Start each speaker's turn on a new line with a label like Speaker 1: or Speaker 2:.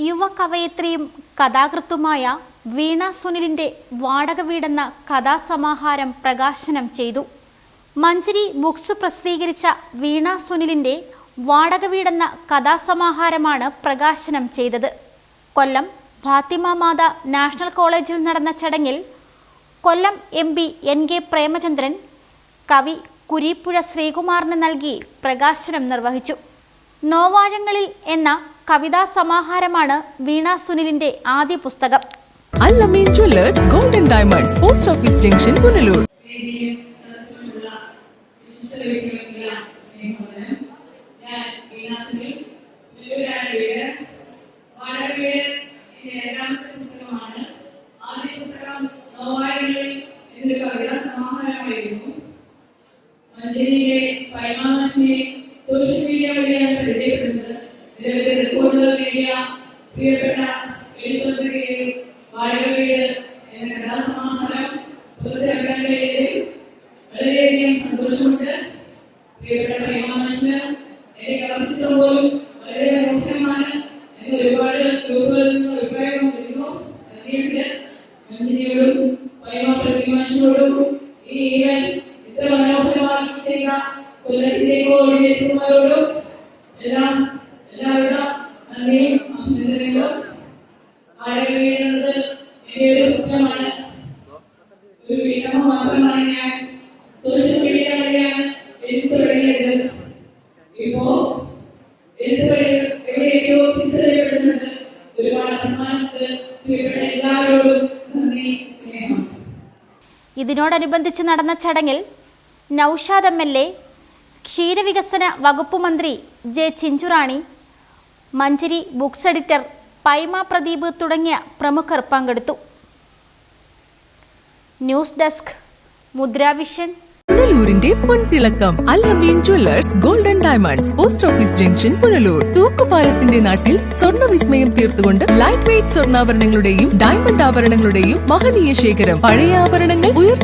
Speaker 1: യുവ കവയത്രിയും കഥാകൃത്തുമായ വീണ സുനിലിന്റെ വാടക വീടെന്ന കഥാസമാഹാരം പ്രകാശനം ചെയ്തു. മഞ്ചരി ബുക്സ് പ്രസിദ്ധീകരിച്ച വീണ സുനിലിന്റെ വാടക വീടെന്ന കഥാസമാഹാരമാണ് പ്രകാശനം ചെയ്തത്. കൊല്ലം ഫാത്തിമ മാത നാഷണൽ കോളേജിൽ നടന്ന ചടങ്ങിൽ Kollam M P N K Premachandran കവി കുരീപ്പുഴ ശ്രീകുമാറിന് നൽകി പ്രകാശനം നിർവഹിച്ചു. നോവാഴങ്ങളിൽ എന്ന കവിതാ സമാഹാരമാണ് വീണ സുനിലിന്റെ ആദ്യ പുസ്തകം
Speaker 2: Allameen jewellers golden diamonds post office junction Punalur.
Speaker 3: മഞ്ചേരിയിലെ പരമാവശിയെ സോഷ്യൽ മീഡിയ വഴിയാണ് പരിചയപ്പെടുന്നത് നിരവധി പ്രിയപ്പെട്ട എഴുത്തുകാരിയെ വാടക വീട് എന്ന കഥാസമാഹാരം പുറത്തിറക്കാൻ കഴിയതിൽ വളരെയധികം സന്തോഷമുണ്ട്. പ്രിയപ്പെട്ട പ്രേമാനുഷ്ണൻ എന്റെ കഥാചിത്രം പോലും വളരെ മോശമാണ് എന്ന് ഒരുപാട് ഗ്രൂപ്പുകളിൽ നിന്ന് അഭിപ്രായം വന്നിരുന്നു നന്ദിയുണ്ട്. മഞ്ജരിയോടും പൈമ ഈ ഈവൻ ഇത്ര മനോഹരമാക്കി ചെയ്ത കോർഡിനേറ്റർമാരോടും എല്ലാം എല്ലാവിധ നന്ദിയും ഒരു ഒരു സോഷ്യൽ ഒരുപാട് സമ്മാനമുണ്ട്. ഇവിടെ എല്ലാവരോടും സ്നേഹം.
Speaker 1: ഇതിനോടനുബന്ധിച്ച് നടന്ന ചടങ്ങിൽ നൌഷാദ് എം എൽ എ ക്ഷീരവികസന വകുപ്പ് മന്ത്രി J Chinchurani Manjari books editor Paima Pradeep തുടങ്ങിയ പ്രമുഖർ പങ്കെടുത്തു. ന്യൂസ് ഡെസ്ക് മുദ്രാവിഷൻ
Speaker 2: പുനലൂരിന്റെ പൊൻതിളക്കം Allameen jewellers golden diamonds post office junction Punalur. തൂക്കുപാലത്തിന്റെ നാട്ടിൽ സ്വർണ വിസ്മയം തീർത്തുകൊണ്ട് ലൈറ്റ് വെയിറ്റ് സ്വർണാഭരണങ്ങളുടെയും ഡയമണ്ട് ആഭരണങ്ങളുടെയും മഹനീയ ശേഖരം. പഴയ ആഭരണങ്ങൾ ഉയർന്ന